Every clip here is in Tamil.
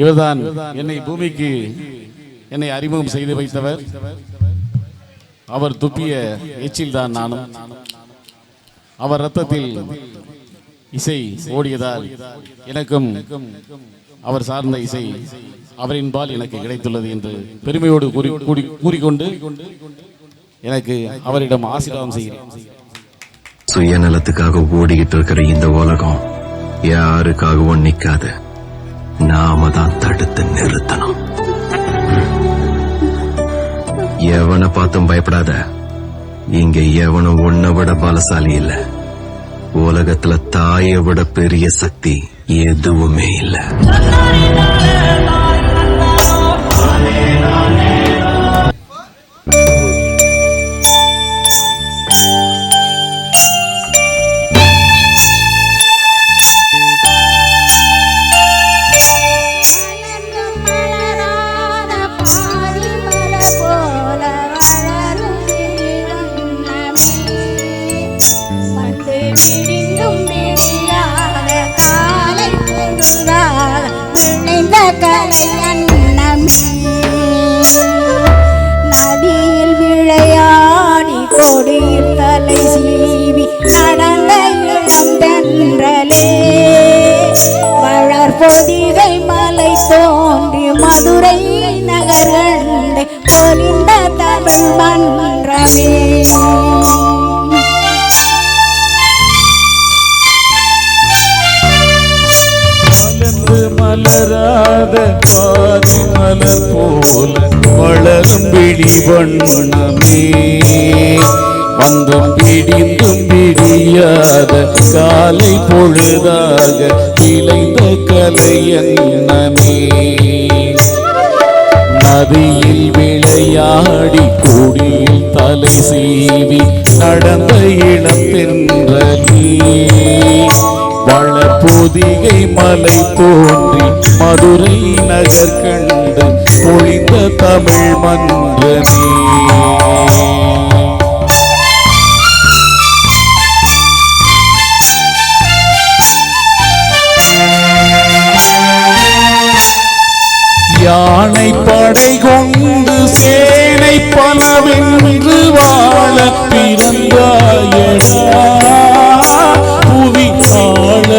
இவர்தான் என்னை பூமிக்கு என்னை அறிமுகம் செய்து வைத்தவர். அவர் துப்பிய எச்சில் தான் நானும். அவர் ரத்தத்தில் இசை ஓடியதால் எனக்கும் அவர் சார்ந்த இசை அவரின் பால் எனக்கு கிடைத்துள்ளது என்று பெருமையோடு கூறி கூறி கூறிக்கொண்டு எனக்கு அவரிடம் ஆசீர்வாதம் செய்கிறேன். சுயநலத்துக்காக ஓடிக்கிட்டு இருக்கிற இந்த உலகம் யாருக்காகவும் நிற்காது. நாம தான் தடுத்து நிறுத்தணும். எவனை பார்த்தும் பயப்படாத. இங்க எவனும் உன்னை விட பலசாலி இல்ல. உலகத்துல தாயை விட பெரிய சக்தி எதுவுமே இல்ல. கலை அன்னமே. நதியில் விளையாடி கொடியில் தலை சீவி நடந்த இளம் தென்றலே மலை தோன்றி மதுரை நகர்கண்டு பொலிந்த தமிழ் மன்றமே வளராத பாதி மலர் போல வளரும் விழி வண்ணமே. வந்தும் பிடிந்தும் பிடியாத காலை பொழுதாக விளைந்த கலையன்னமே நதியில் விளையாடி கொடியில் தலை சீவி நடந்த இளம் தென்றலே. பொதிகை மலை தோன்றி மதுரை நகர் கண்டு பொழிந்த தமிழ் மன்றமே. யானை படை கொண்டு சேனை பலவென்று வாழ பிறந்த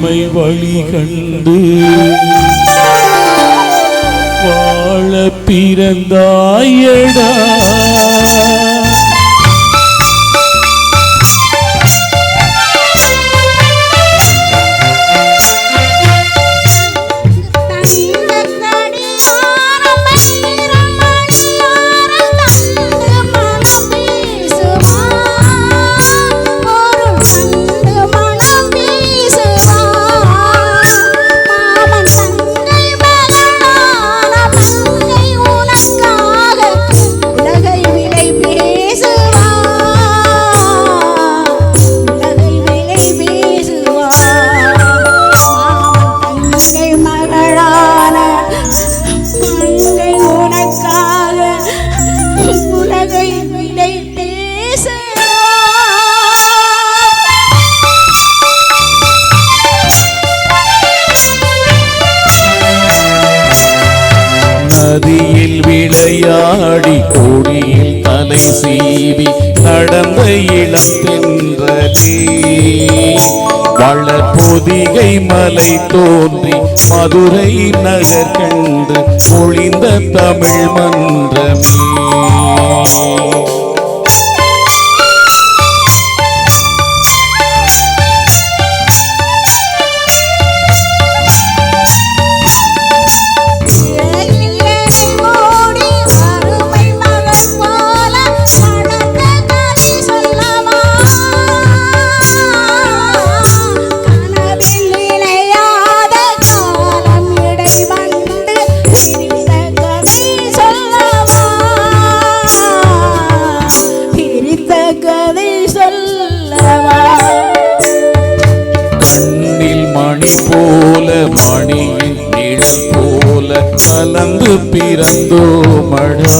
நம்மை வழி கண்டு வாழ பிறந்தாயடா. விளையாடி கோடியில் தலை சீவி நடந்த இளம் தென்றலே. வளர் பொதிகை மலை தோன்றி மதுரை நகர் கண்டு பொழிந்த தமிழ் மன்றமே. கலந்து பிறந்தோமடா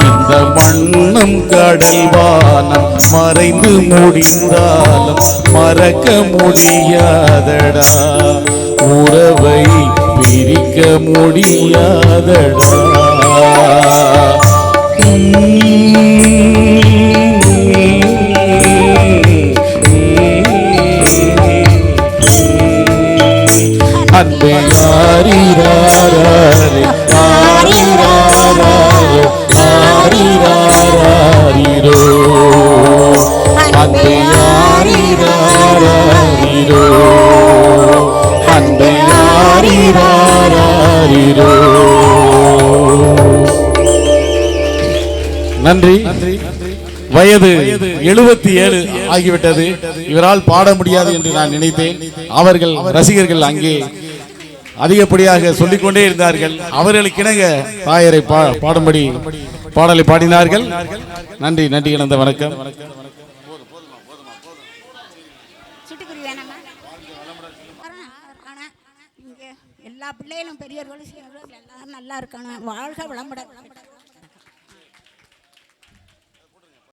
இந்த மண்ணும் கடல் வானம் மறைந்து முடிந்தாலும் மறக்க முடியாதடா. உறவை பிரிக்க முடியாதடா. அன்பே. நன்றி. வயது எழுபத்தி ஏழு ஆகிவிட்டது. இவரால் பாட முடியாது என்று நான் நினைத்தேன். அவர்கள் ரசிகர்கள் அங்கே அதிகப்படியாக சொல்லிக்கொண்டே இருந்தார்கள். அவர்களுக்கிணங்க தாயரை பா- பாடும்படி பாடலை பாடினார்கள். நன்றி நன்றி இழந்த வணக்கம். எல்லா பிள்ளைகளும் பெரியவர்களும் எல்லாரும் நல்லா இருக்கணும் வாழ்க விளம்பட